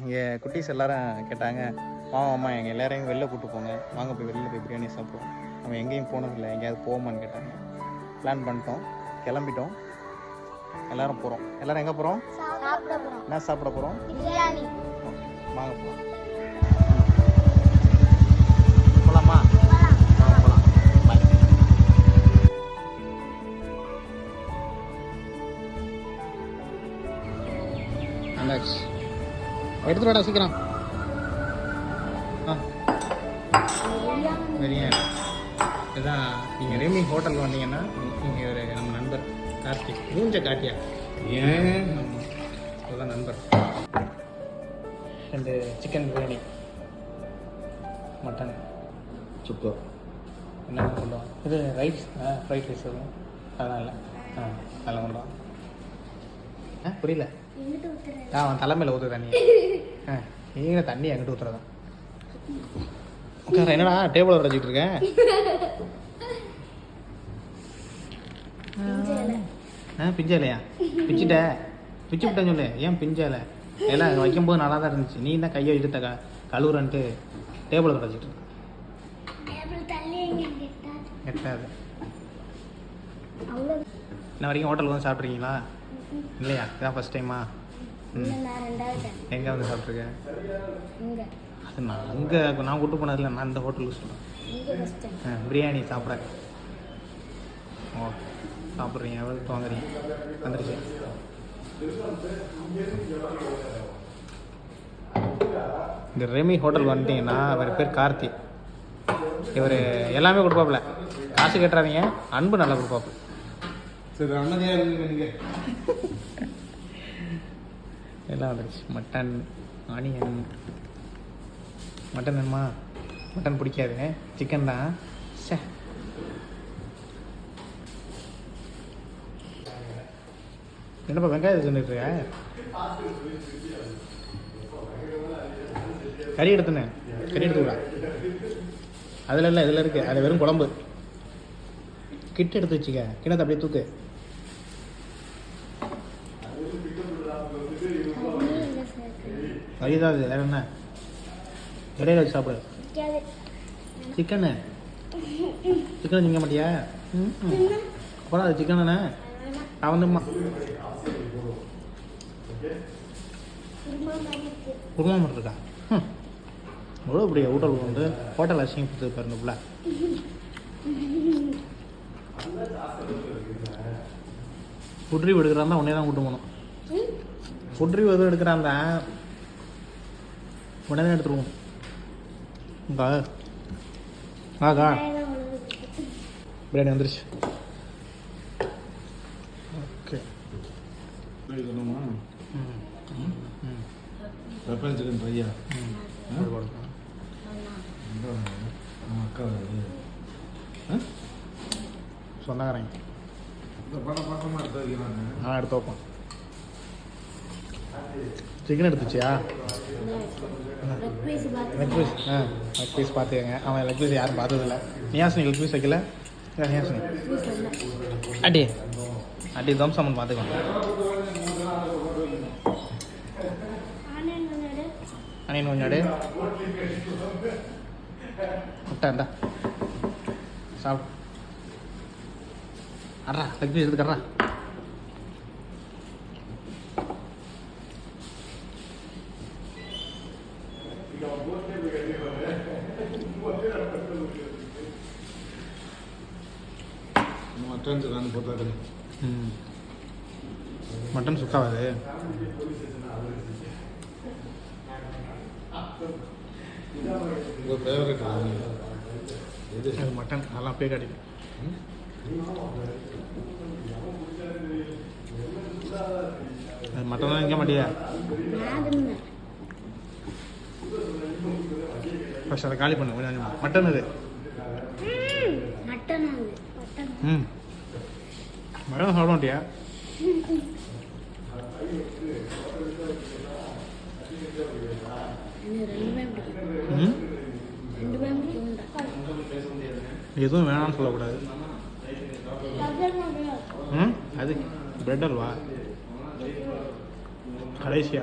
இங்கே குட்டீஸ் எல்லாரும் கேட்டாங்க வாங்க அம்மா எங்கள் எல்லாரையும் வெளில கூட்டு போங்க. வாங்க போய் வெளில போய் பிரியாணி சாப்பிடுவோம். அவன் எங்கேயும் போனதில்லை எங்கேயாவது போவோமான்னு கேட்டாங்க. பிளான் பண்ணிட்டோம். கிளம்பிட்டோம். எல்லாரும் போகிறோம் எல்லாரும் எங்கே போகிறோம் சாப்பிட போறோம். என்ன சாப்பிட போகிறோம் பிரியாணி. வாங்க போகலாம் போகலாமா வாங்க வாடா சீக்கிரம். ஆ. பிரியாணி இதான் நீங்கள் ரெமி ஹோட்டல் வந்தீங்கன்னா இங்கே ஒரு நம்ம நண்பர் கார்த்திக். மூஞ்ச காட்டியா? ஏன்? அதுதான் நண்பர். ரெண்டு சிக்கன் பிரியாணி மட்டன். சூப்பர். என்ன கொண்டு வா. இது ரைஸ் ஆ ஃப்ரைட் ரைஸ் வரும் அதெல்லாம் இல்லை. ஆ அதெல்லாம் கொண்டு வா. ஆ புரியல. ஆ அவன் தலைமையில் ஊற்று தண்ணி. ஆ நீங்க தண்ணி எங்கிட்ட ஊற்றுறதா உட்கார என்னடா டேபிள் உடச்சிட்டு இருக்கேன் ஆ பிஞ்சலையா பிச்சுட்ட பிச்சு விட்டேன்னு சொல்லு. ஏன் பிஞ்சலை எல்லாம் வைக்கும்போது நல்லா தான் இருந்துச்சு. நீ தான் கையை வச்சுட்டு க கழுவுறன்ட்டு டேபிள் உடச்சிட்டு இருக்க. டேபிள் தள்ளி எங்க கிட்ட எட்டாது. இன்ன வரைக்கும் ஹோட்டலுக்கு வந்து சாப்பிட்றீங்களா இல்லையா? இதான் ஃபஸ்ட் டைமா இல்லை நான் ரெண்டாவது time. எங்கே வந்து சாப்பிட்ருக்கேன் அது நான் அங்கே நான் கூட்டு போனதில்ல நான் இந்த ஹோட்டலுக்கு ஆ, பிரியாணி சாப்பிட. ஓ சாப்பிட்றீங்க எவ்வளோ வாங்குறீங்க வந்துருச்சு. இந்த ரெமி ஹோட்டல் வந்துட்டீங்கன்னா அவர் பேர் கார்த்தி. இவர் எல்லாமே கொடுப்பாப்புல. காசு கட்டுறாதீங்க அன்பு நல்லா கொடுப்பாப்புல. சரி நீங்க? எல்லாம் வந்துருச்சு மட்டன் ஆனியன் மட்டன் வேணுமா? மட்டன் பிடிக்காது. சிக்கன் தான். சே என்னப்பா வெங்காயத்தை தின்னுட்டு இருக்க கறி எடுத்துனே. கறி எடுத்துக்கலாம் அதில் இல்லை இதில் இருக்குது அது வெறும் குழம்பு. கிட்ட எடுத்து வச்சுக்க. கிணத்தை அப்படியே தூக்கு தண்ணி இல்லை அது வேற என்ன? இடையில வச்சு சாப்பிடு. சிக்கனு? சிக்கன் திங்க மாட்டியா. அப்புறம் அது சிக்கன் தானே? நான் வந்தும்மா குருமா மட்டும் இருக்கா? ம் எவ்வளோ இப்படி ஹோட்டல் வந்து ஹோட்டல் அசிங்கம் கொடுத்து பாருங்க புள்ள. ஃபுட் ரிவ்யூ எடுக்கிறான் உடனே தான் கூட்டு போகணும். ஃபுட் ரிவ்யூ எதுவும் எடுக்கிறான் தான். உடனே எடுத்துருவோம். ஆகா. பிரியாணி வந்துருச்சு. ஓகே. பெப்பர் சிக்கன் ட்ரையா அக்கா சொந்தக்காரங்க இந்த படம் பக்கமாக எடுத்து வைக்கிறாங்க நான் எடுத்து வைப்பேன் சிக்கன் எடுத்துச்சியா லெக் பீஸ் ஆ லெக் பீஸ் பார்த்துக்கங்க அவன் லெக் பீஸ் யாரும் பார்த்ததில்ல. நியாசினி லெக் பீஸ் வைக்கல. இல்ல, நியாசினி. அடி. அடி தம்சம்மன் பார்த்துக்கோங்க ஆனியன் முன்னாடி அணியன் கொஞ்சம் அடி முட்டை இந்தா. சாப்பிடு. அட்ரா லெக் பீஸ் எடுத்துக்கறா மட்டன் சிக்கன் போட்டாரு ம் மட்டன் சுக்காவாது உங்கள் ஃபேவரட் எது மட்டன். அதெல்லாம் அப்படியே கிடைக்கும் அது மட்டன் தான் வைக்க மாட்டியா ஃபஸ்ட் அதை காலி பண்ணு கொஞ்சம். மட்டன் அது ம். மட்டன் சாப்பிட மாட்டியா எதுவும் வேணாம்னு சொல்லக்கூடாது. ம்? அது பிரெட் அல்வா? கடைசியா.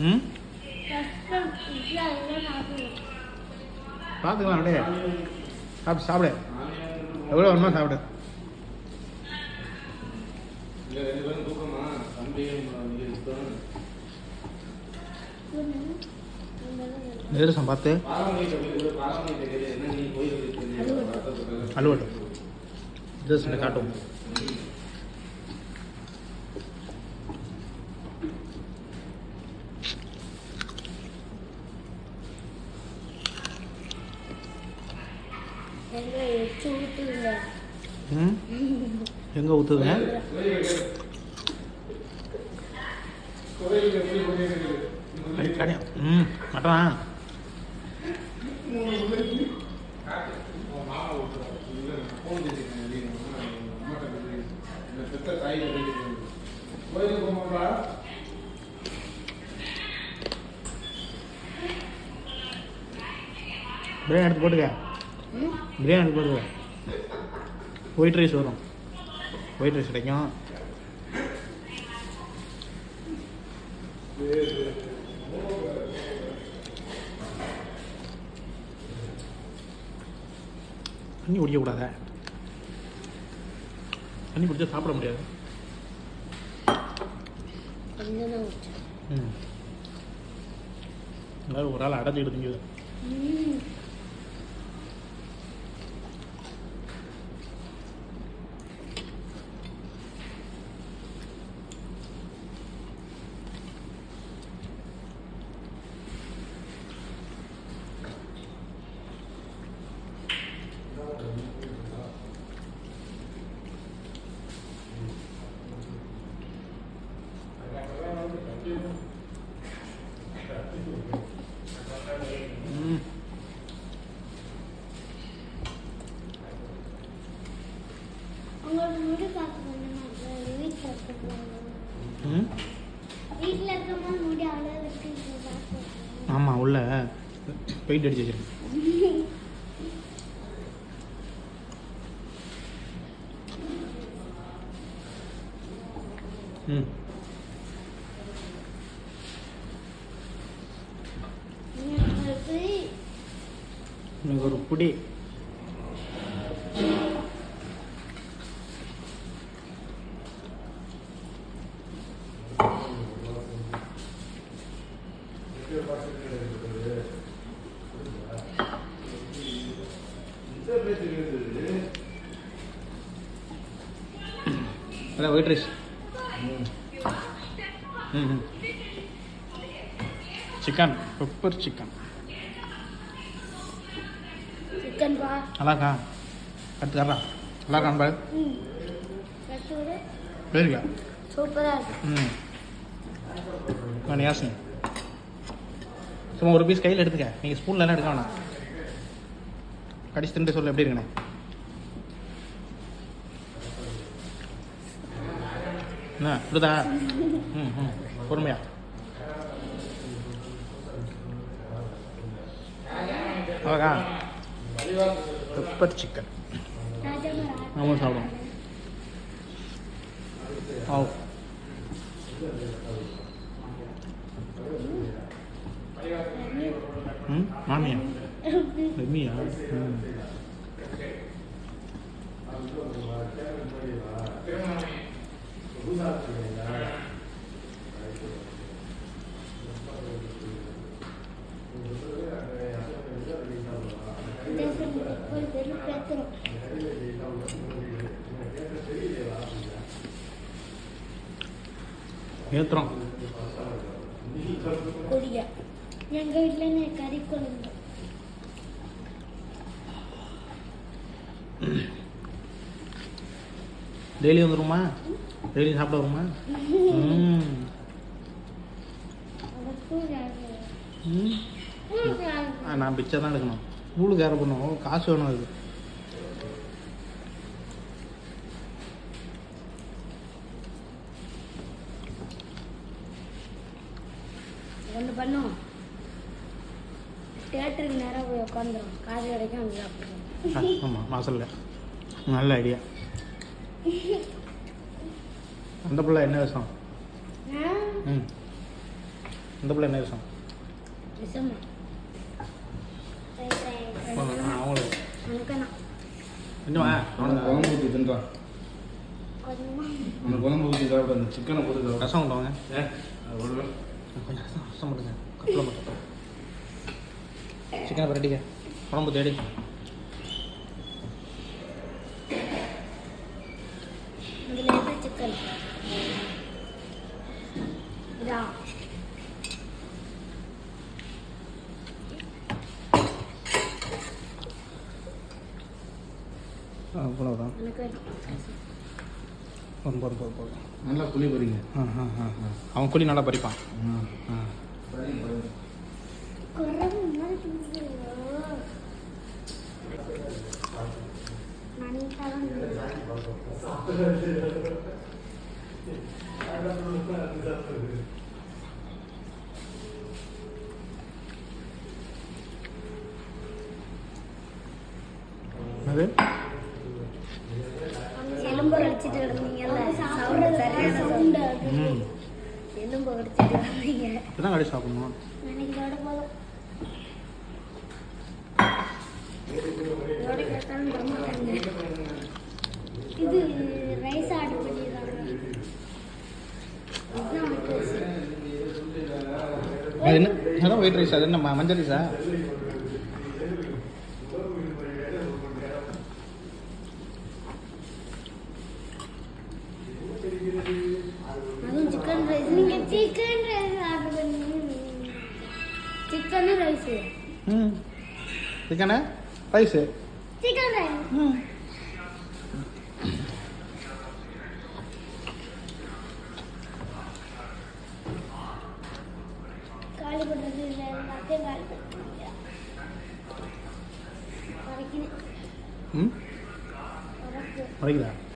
ம்? பார்த்துக்கலாம் அப்படியே. சாப்பிடு சாப்பிடு. எவ்வளோ வேணுமா சாப்பிடு. இல்லை ரெண்டு பேரும் தூக்கமா தம்பியும் இங்கே இருக்கோம் நிதர்சனம் பார்த்து பாரம்பரிய கோயில் பாரம்பரிய தெரியாது என்ன நீ கோயில் இருக்கு அலுவட்டும் நிதர்சனம் காட்டும் எங்க எச்சு ஊற்றுங்க ம் எங்கே ஊற்றுதுங்க கோயிலுக்கு எப்படி கோயில் கிடையாது ம் மட்டனா மாமா விட்டுருவாரு இல்லை ஃபோன் பேசிக்கிறேன் அம்மாட்ட பேசுறேன் இந்த பெத்த தாய் பேசிக்கிறேன் கோயிலுக்கு போமாப்பா பிரியாணி எடுத்து போட்டுக்க. பிரியாணி எடுத்து போட்டுக்க. ஒயிட் ரைஸ் வரும். ஒயிட் ரைஸ் கிடைக்கும். தண்ணி குடிக்கக்கூடாத. தண்ணி குடிச்சா சாப்பிட முடியாது. ம். ஒரு ஆள் அடைச்சிக்கிட்டு திங்குது ம் ம் உங்களோட முடி பார்க்க பண்ணுங்க வீட்டில் இருக்க ம் வீட்டில் இருக்கும்போது முடி அவ்வளோ இருக்கு பார்க்க ஆமாம் உள்ள பெயிண்ட் அடிச்சு வச்சிருக்கேன். ம். எனக்கு ஒரு புடி. Thank you. ரைஸ் ம் ம். சிக்கன் பெப்பர் சிக்கன் நல்லாக்கா அடுத்து தர்றா. நல்லா இருக்கான் பாரு ம். கட்டு விடு போயிருக்கா சூப்பராக இருக்கு. ம். நான் யாசின் சும்மா ஒரு பீஸ் கையில் எடுத்துக்க. நீங்கள் ஸ்பூன்ல எல்லாம் எடுக்க வேணாம். கடிச்சு திண்டு சொல்ல எப்படி இருக்கணும் என்ன இப்படிதா ம் ம். பொறுமையா. அழகா. பெப்பர் சிக்கன் ராஜாமா ஆமாம் சாப்பிடும் ம் மாமியா லெம்மியா ம் ஏத்துறோம் கொடியா எங்கள் வீட்டில் கறி குழம்பு? டெய்லி வந்துருமா? டெய்லி சாப்பிட வருமா நான் பிச்சை தான் எடுக்கணும். ஸ்கூலுக்கு யாரை பண்ணுவோம் காசு வேணும் அது ஒன்று பண்ணும் தேட்டருக்கு நேராக போய் உட்காந்துரும் காசு கிடைக்கும் வந்து சாப்பிடுவோம். ஆமாம் வாசலில் நல்ல ஐடியா அந்த பிள்ளை என்ன விஷம்? ம். அந்த பிள்ளை என்ன விஷம்? நிசமா அவங்களுக்கு. கொஞ்சமா அவனுக்கு குழம்பு ஊற்றி தின்றான் கொஞ்சமா. அந்த குழம்பு ஊற்றி சாப்பிட அந்த சிக்கனை போட்டு ரசம் விடுங்க. கொஞ்சம் ரசம் பண்ணுங்க கப்பில் மட்டும். சிக்கனை பரட்டிக்க குழம்பு தேடி ஆ வேணும் போதும் போதும் போதும் போதும் நல்லா புளி பொரிங்க ஆ ஆ ஆ ஆ. அவன் குழி நல்லா பறிப்பான். ஆ சரிங்க அது? எலும்பு கடிச்சிட்டு இருந்தீங்கல்ல சவுண்டு சரியான சவுண்டு எலும்பு கடிச்சிட்டு இருந்தீங்க இப்பதான் கடி சாப்பிடணும்? எனக்கு இதோட போதும். இதோட கேட்டாலும் தர மாட்டாங்க இது ரைஸ் ஆர்டர் பண்ணிடுறாங்க இதுதான் white rice. அது என்ன அதான் ஒயிட் ரைஸ் அது என்ன மஞ்சள் ரைஸா? Chicken rice chicken rice chicken rice ம் காலி பண்ணுறது இல்லை எல்லாத்தையும் காலி பண்ணுறீங்க வரைக்கும் ம் வரப்பு வரைக்குதா